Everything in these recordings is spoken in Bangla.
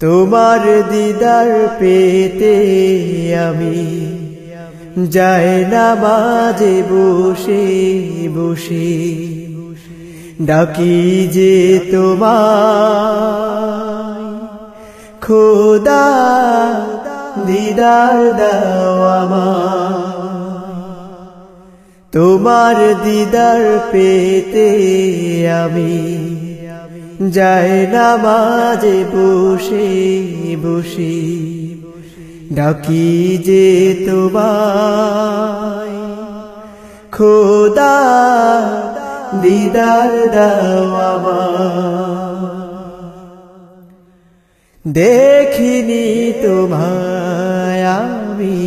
তোমার দিদার পেতে আমি যাই না মাঝে বসে বসে ডাকি যে তোমার খোদা দিদার দাও আমার তোমার দিদার পেতে আমি যাই না মাঝে বসে বসে। ডাকি যে তোমায়, খোদা দিদার দাও আমার দেখিনি তোমায় আমি,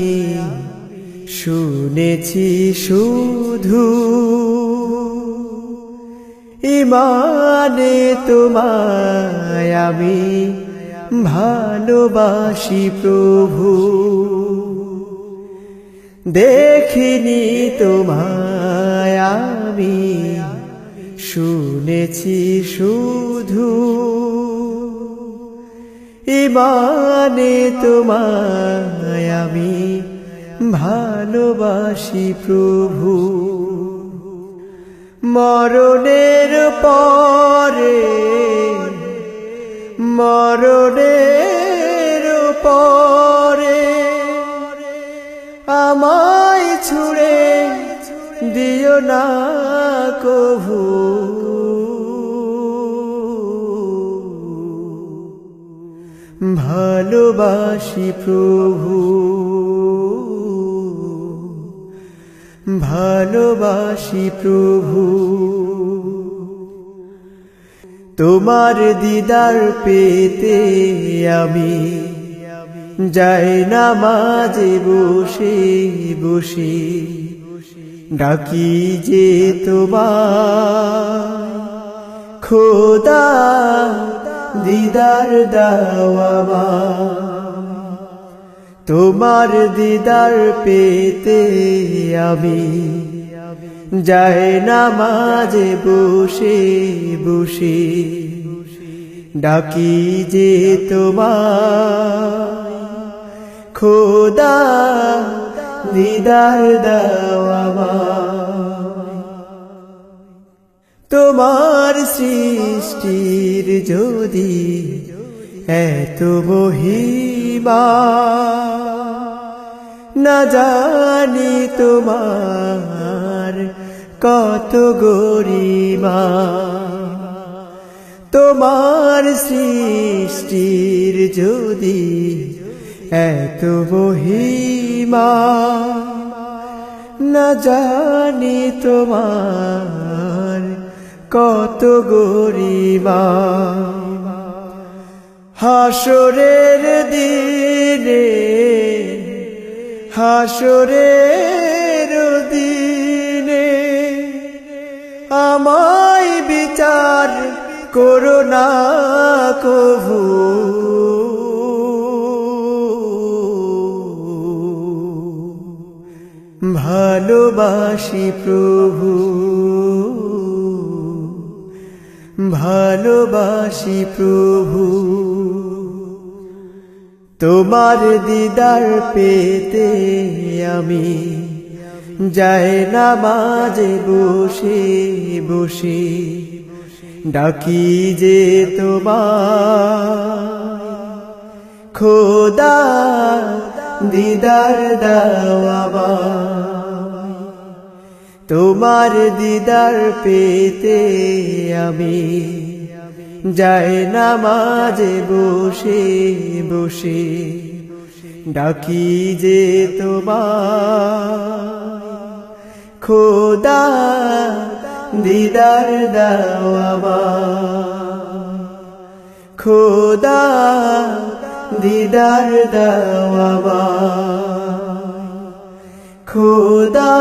শুনেছি শুধু ইমানে তোমায় আমি ভালোবাসি প্রভু। দেখিনি তোমায় আমি, শুনেছি শুধু। ইমানে তোমায় আমি ভালোবাসি প্রভু। মরণের পরে মরণের পরে আমায় ছুড়ে দিও না কভু। ভালোবাসি প্রভু। ভালোবাসি প্রভু। তোমার দিদার পেতে আমি যাই না মাঝে বসে বসে। ডাকি যে তোমার খোদা, দিদার দাওয়ামা তোমার দিদার পেতে আমি যাই না মাঝে বসে বসে ডাকি যে তোমার খোদা দিদার দাওয়ামা তোমার সৃষ্টির যদি এত মহিমা। না জানি তোমার কত গরিমা। তোমার সৃষ্টির যদি এত মহিমা। না জানি তোমার কত গরিমা। হাসরের দিনে হাসরের দিনে আমায় বিচার করোনা কভু ভালোবাসি প্রভু। ভালোবাসি প্রভু। তোমার দিদার পেতে আমি যাই না মাঝে বসে বসে ডাকি যে তোমার খোদা, দিদার দাওয়াবা তোমার দিদার পেতে আমি যাই না মাঝে বসে বসে ডাকি যে তোমার খোদা দিদার দাওয়াবা খোদা দিদার দাওয়াবা খোদা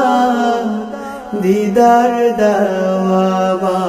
দিদার দাওয়াবা